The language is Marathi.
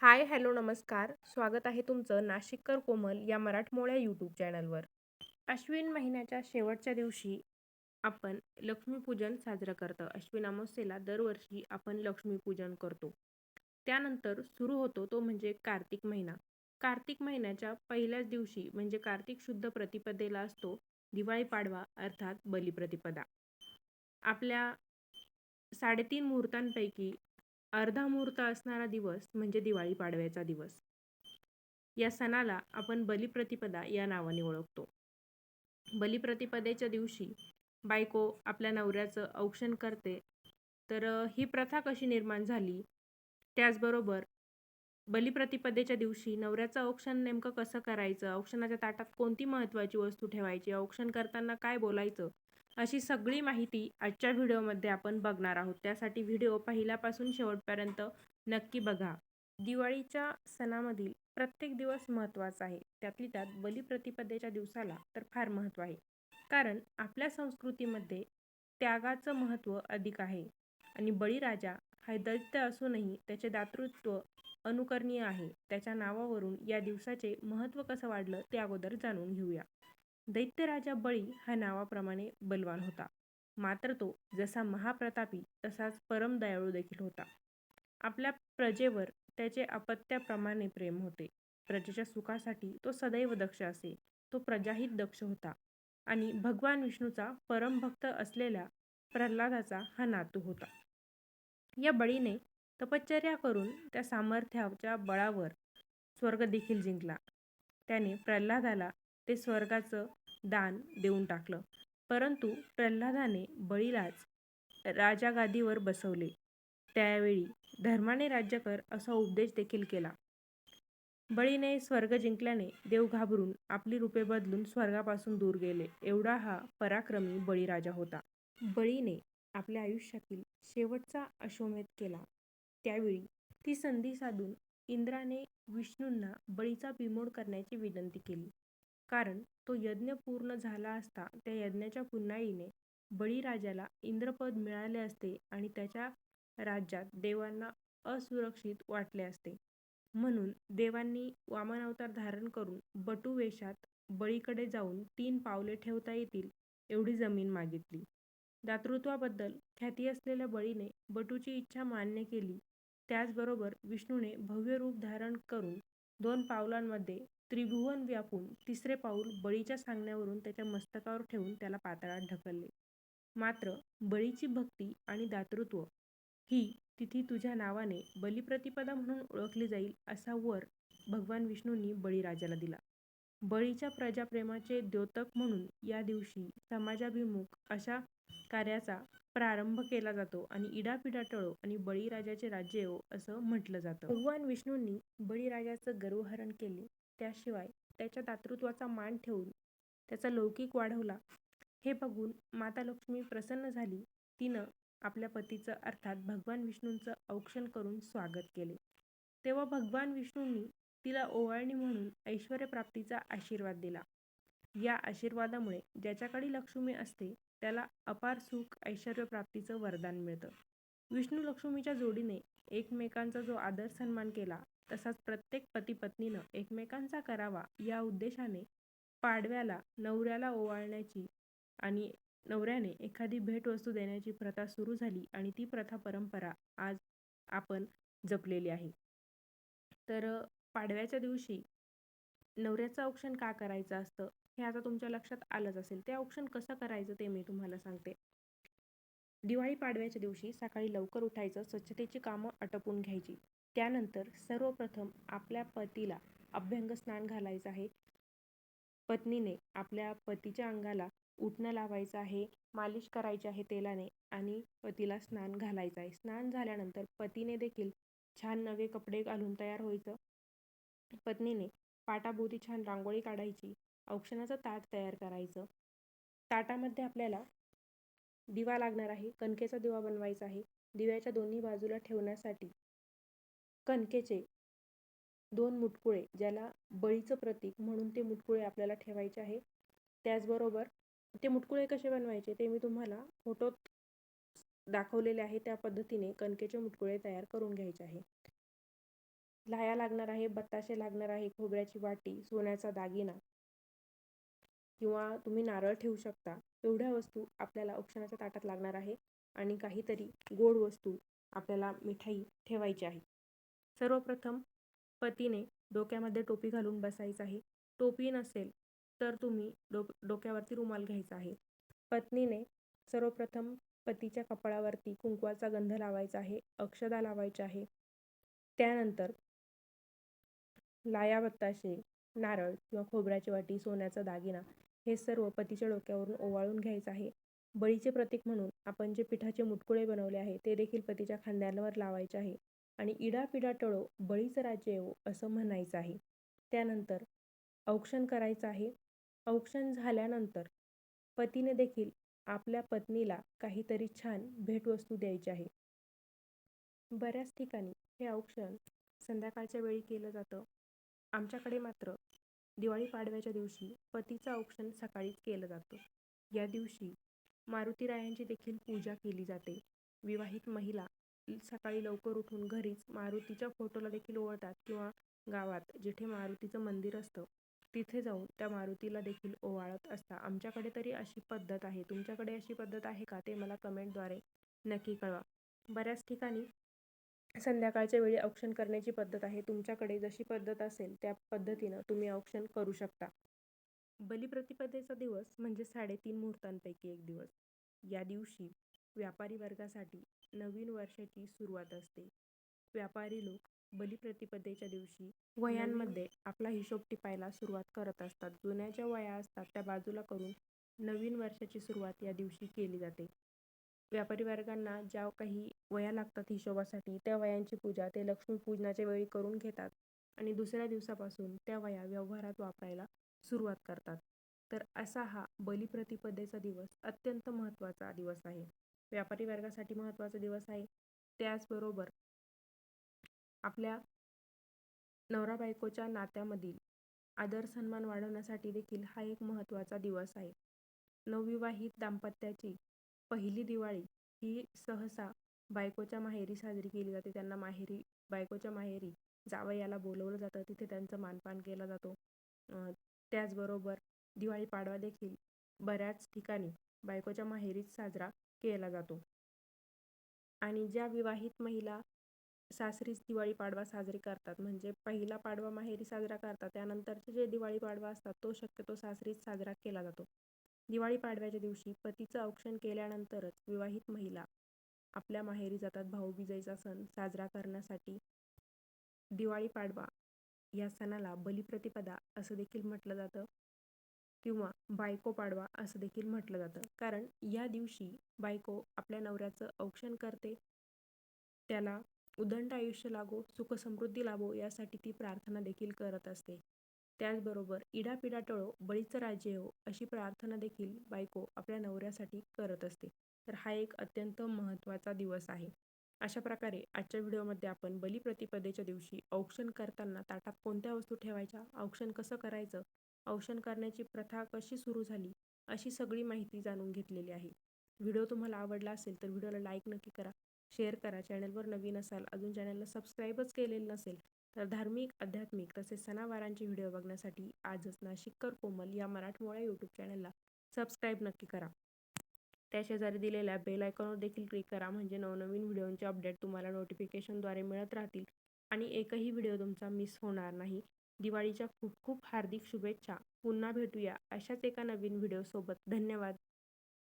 हाय हॅलो नमस्कार. स्वागत आहे तुमचं नाशिककर कोमल या मराठमोळ्या यूट्यूब चॅनलवर. अश्विन महिन्याच्या शेवटच्या दिवशी आपण लक्ष्मीपूजन साजरं करतं. अश्विन अमावस्येला दरवर्षी आपण लक्ष्मीपूजन करतो. त्यानंतर सुरू होतो तो म्हणजे कार्तिक महिना. कार्तिक महिन्याच्या पहिल्याच दिवशी म्हणजे कार्तिक शुद्ध प्रतिपदेला असतो दिवाळी पाडवा अर्थात बलिप्रतिपदा आपल्या साडेतीन मुहूर्तांपैकी अर्धा मुहूर्त असणारा दिवस म्हणजे दिवाळी पाडव्याचा दिवस. या सणाला आपण बलिप्रतिपदा या नावाने ओळखतो. बलिप्रतिपदेच्या दिवशी बायको आपल्या नवऱ्याचं औक्षण करते. तर ही प्रथा कशी निर्माण झाली? त्याचबरोबर बलिप्रतिपदेच्या दिवशी नवऱ्याचं औक्षण नेमकं कसं करायचं? औक्षणाच्या ताटात कोणती महत्त्वाची वस्तू ठेवायची? औक्षण करताना काय बोलायचं? अशी सगळी माहिती आजच्या व्हिडिओमध्ये आपण बघणार आहोत. त्यासाठी व्हिडिओ पहिल्यापासून शेवटपर्यंत नक्की बघा. दिवाळीच्या सणामधील प्रत्येक दिवस महत्त्वाचा आहे. त्यातली त्यात बलिप्रतिपदेच्या दिवसाला तर फार महत्त्व आहे. कारण आपल्या संस्कृतीमध्ये त्यागाचं महत्त्व अधिक आहे. आणि बळीराजा हा दैत्य असूनही त्याचे दातृत्व अनुकरणीय आहे. त्याच्या नावावरून या दिवसाचे महत्त्व कसं वाढलं ते अगोदर जाणून घेऊया. दैत्यराजा बळी हा नावाप्रमाणे बलवान होता. मात्र तो जसा महाप्रतापी तसाच परम दयाळू देखील होता. आपल्या प्रजेवर त्याचे अपत्याप्रमाणे प्रेम होते. प्रजेच्या सुखासाठी तो सदैव दक्ष असे. तो प्रजाहित दक्ष होता. आणि भगवान विष्णूचा परमभक्त असलेल्या प्रल्हादाचा हा नातू होता. या बळीने तपश्चर्या करून त्या सामर्थ्याच्या बळावर स्वर्ग देखील जिंकला. त्याने प्रल्हादाला ते स्वर्गाचं दान देऊन टाकलं. परंतु प्रल्हादाने बळीलाच राजागादीवर बसवले. त्यावेळी धर्माने राज्य कर असा उपदेश देखील केला. बळीने स्वर्ग जिंकल्याने देव घाबरून आपली रूपे बदलून स्वर्गापासून दूर गेले एवढा हा पराक्रमी बळीराजा होता. बळीने आपल्या आयुष्यातील शेवटचा अश्वमेध केला. त्यावेळी ती संधी साधून इंद्राने विष्णूंना बळीचा बिमोड करण्याची विनंती केली. कारण तो यज्ञ पूर्ण झाला असता त्या यज्ञाच्या पुन्हाईने बळीराजाला इंद्रपद मिळाले असते आणि त्याच्या राज्यात देवांना असुरक्षित वाटले असते. म्हणून देवांनी वामन अवतार धारण करून बटू वेशात बळीकडे जाऊन तीन पावले ठेवता येतील एवढी जमीन मागितली. दातृत्वाबद्दल ख्याती असलेल्या बळीने बटूची इच्छा मान्य केली. त्याचबरोबर विष्णूने भव्य रूप धारण करून दोन पावलांमध्ये त्रिभुवन व्यापून तिसरे पाऊल बळीच्या सांगण्यावरून त्याच्या मस्तकावर ठेवून त्याला पाताळात ढकलले. मात्र बळीची भक्ती आणि दातृत्व ही तिथी तुझ्या नावाने बलिप्रतिपदा म्हणून ओळखली जाईल असा वर भगवान विष्णूंनी बळीराजाला दिला. बळीच्या प्रजाप्रेमाचे द्योतक म्हणून या दिवशी समाजाभिमुख अशा कार्याचा प्रारंभ केला जातो आणि इडापिडा टळो आणि बळीराजाचे राज्य येवो असं म्हटलं जातं. भगवान विष्णूंनी बळीराजाचं गर्वहरण केले. त्याशिवाय त्याच्या दातृत्वाचा मान ठेवून त्याचा लौकिक वाढवला. हे बघून माता लक्ष्मी प्रसन्न झाली. तिनं आपल्या पतीचं अर्थात भगवान विष्णूंचं औक्षण करून स्वागत केले. तेव्हा भगवान विष्णूंनी तिला ओवाळणी म्हणून ऐश्वर्यप्राप्तीचा आशीर्वाद दिला. या आशीर्वादामुळे ज्याच्याकडे लक्ष्मी असते त्याला अपार सुख ऐश्वर्यप्राप्तीचं वरदान मिळतं. विष्णू लक्ष्मीच्या जोडीने एकमेकांचा जो आदर सन्मान केला तसाच प्रत्येक पती पत्नीनं एकमेकांचा करावा या उद्देशाने पाडव्याला नवऱ्याला ओवाळण्याची आणि नवऱ्याने एखादी भेटवस्तू देण्याची प्रथा सुरू झाली आणि ती प्रथा परंपरा आज आपण जपलेली आहे. तर पाडव्याच्या दिवशी नवऱ्याचं औक्षण का करायचं असतं हे आता तुमच्या लक्षात आलंच असेल. ते औक्षण कसं करायचं ते मी तुम्हाला सांगते. दिवाळी पाडव्याच्या दिवशी सकाळी लवकर उठायचं स्वच्छतेची कामं आटपून घ्यायची. त्यानंतर सर्वप्रथम आपल्या पतीला अभ्यंग स्नान घालायचं आहे. पत्नीने आपल्या पतीच्या अंगाला उठणं लावायचं आहे मालिश करायची आहे तेलाने आणि पतीला स्नान घालायचं आहे. स्नान झाल्यानंतर पतीने देखील छान नवे कपडे घालून तयार व्हायचं. पत्नीने पाटाभोवती छान रांगोळी काढायची औक्षणाचं ताट तयार करायचं. ताटामध्ये आपल्याला दिवा लागणार आहे कणकेचा दिवा बनवायचा आहे. दिव्याच्या दोन्ही बाजूला ठेवण्यासाठी कणकेचे दोन मुटकुळे ज्याला बळीचं प्रतीक म्हणून ते मुटकुळे आपल्याला ठेवायचे आहे. त्याचबरोबर ते मुटकुळे कसे बनवायचे ते मी तुम्हाला फोटोत दाखवलेले आहे. त्या पद्धतीने कणकेचे मुटकुळे तयार करून घ्यायचे आहे. लाह्या लागणार आहे बत्ताशे लागणार आहे खोबऱ्याची वाटी सोन्याचा दागिना किंवा तुम्ही नारळ ठेवू शकता. एवढ्या वस्तू आपल्याला औक्षणाच्या ताटात लागणार आहे आणि काहीतरी गोड वस्तू आपल्याला मिठाई ठेवायची आहे. सर्वप्रथम पतीने डोक्यामध्ये टोपी घालून बसायचं आहे. टोपी नसेल तर तुम्ही डो डोक्यावरती रुमाल घ्यायचा आहे. पत्नीने सर्वप्रथम पतीच्या कपाळावरती कुंकवाचा गंध लावायचा आहे अक्षदा लावायच्या आहे. त्यानंतर लाया बत्ताशे नारळ किंवा खोबऱ्याची वाटी सोन्याचा दागिना हे सर्व पतीच्या डोक्यावरून ओवाळून घ्यायचं आहे. बळीचे प्रतीक म्हणून आपण जे पिठाचे मुटकुळे बनवले आहे ते देखील पतीच्या खांद्यांवर लावायचे आहे आणि इडा पिडा टळो बळीचं राज्य येवो असं म्हणायचं आहे. त्यानंतर औक्षण करायचं आहे. औक्षण झाल्यानंतर पतीने देखील आपल्या पत्नीला काहीतरी छान भेटवस्तू द्यायची आहे. बऱ्याच ठिकाणी हे औक्षण संध्याकाळच्या वेळी केलं जातं. आमच्याकडे मात्र दिवाळी पाडव्याच्या दिवशी पतीचं औक्षण सकाळीच केलं जातं. या दिवशी मारुतीरायांची देखील पूजा केली जाते. विवाहित महिला सकाळी लवकर उठून घरीच मारुतीच्या फोटोला देखील ओवाळतात किंवा गावात जिथे मारुतीचं मंदिर असतं तिथे जाऊन त्या मारुतीला देखील ओवाळत असता आमच्याकडे तरी अशी पद्धत आहे. तुमच्याकडे अशी पद्धत आहे का? ते मला कमेंटद्वारे नक्की कळवा. बऱ्याच ठिकाणी संध्याकाळच्या वेळी औक्षण करण्याची पद्धत आहे. तुमच्याकडे जशी पद्धत असेल त्या पद्धतीनं तुम्ही औक्षण करू शकता. बलिप्रतिपदेचा दिवस म्हणजे साडेतीन मुहूर्तांपैकी एक दिवस. या दिवशी व्यापारी वर्गासाठी नवीन वर्षाची सुरुवात असते. व्यापारी लोक बलिप्रतिपदेच्या दिवशी वयांमध्ये आपला हिशोब टिपायला सुरुवात करत असतात. जुन्या ज्या वया असतात त्या बाजूला करून नवीन वर्षाची सुरुवात या दिवशी केली जाते. व्यापारी वर्गांना ज्या काही वया लागतात हिशोबासाठी त्या वयांची पूजा ते लक्ष्मीपूजनाच्या वेळी करून घेतात आणि दुसऱ्या दिवसापासून त्या वया व्यवहारात वापरायला सुरुवात करतात. तर असा हा बलिप्रतिपदेचा दिवस अत्यंत महत्त्वाचा दिवस आहे. व्यापारी वर्गासाठी महत्त्वाचा दिवस आहे. त्याचबरोबर आपल्या नवरा बायकोच्या नात्यामधील आदर सन्मान वाढवण्यासाठी देखील हा एक महत्त्वाचा दिवस आहे. नवविवाहित दाम्पत्याची पहिली दिवाळी ही सहसा बायकोच्या माहेरी साजरी केली जाते. त्यांना माहेरी बायकोच्या माहेरी जावयाला बोलवलं जातं. तिथे त्यांचं मानपान केला जातो. त्याचबरोबर दिवाळी पाडवा देखील बऱ्याच ठिकाणी बायकोच्या माहेरीच साजरा केला जातो. आणि ज्या विवाहित महिला सासरीच दिवाळी पाडवा साजरी करतात म्हणजे पहिला पाडवा माहेरी साजरा करतात त्यानंतरचे जे दिवाळी पाडवा असतात तो शक्यतो सासरीच साजरा केला जातो. दिवाळी पाडव्याच्या दिवशी पतीचं औक्षण केल्यानंतरच विवाहित महिला आपल्या माहेरी जातात. भाऊबीजेचा सण साजरा करण्यासाठी दिवाळी पाडवा या सणाला बलिप्रतिपदा असं देखील म्हटलं जातं किंवा बायको पाडवा असं देखील म्हटलं जातं. कारण या दिवशी बायको आपल्या नवऱ्याचं औक्षण करते. त्याला उदंड आयुष्य लागो सुखसमृद्धी लाभो यासाठी ती प्रार्थना देखील करत असते. त्याचबरोबर इडापिडा टळो बळीचं राज्य हो अशी प्रार्थना देखील बायको आपल्या नवऱ्यासाठी करत असते. तर हा एक अत्यंत महत्त्वाचा दिवस आहे. अशा प्रकारे आजच्या व्हिडिओमध्ये आपण बलिप्रतिपदेच्या दिवशी औक्षण करताना ताटात कोणत्या वस्तू ठेवायच्या औक्षण कसं करायचं औक्षण करण्याची प्रथा कशी सुरू झाली अशी सगळी माहिती जाणून घेतलेली आहे. व्हिडिओ तुम्हाला आवडला असेल तर व्हिडिओला लाईक नक्की करा शेअर करा चॅनलवर नवीन असाल अजून चॅनलला सबस्क्राईबच केलेलं नसेल तर धार्मिक आध्यात्मिक तसेच सणावारांचे व्हिडिओ बघण्यासाठी आजच नाशिककर कोमल या मराठमोळ्या यूट्यूब चॅनलला सबस्क्राईब नक्की करा. त्या शेजारी दिलेल्या बेल आयकॉनवर देखील क्लिक करा म्हणजे नवनवीन व्हिडिओंचे अपडेट तुम्हाला नोटिफिकेशनद्वारे मिळत राहतील आणि एकही व्हिडिओ तुमचा मिस होणार नाही. दिवाळीच्या खूप खूप हार्दिक शुभेच्छा. पुन्हा भेटूया अशाच एका नवीन व्हिडिओसोबत धन्यवाद.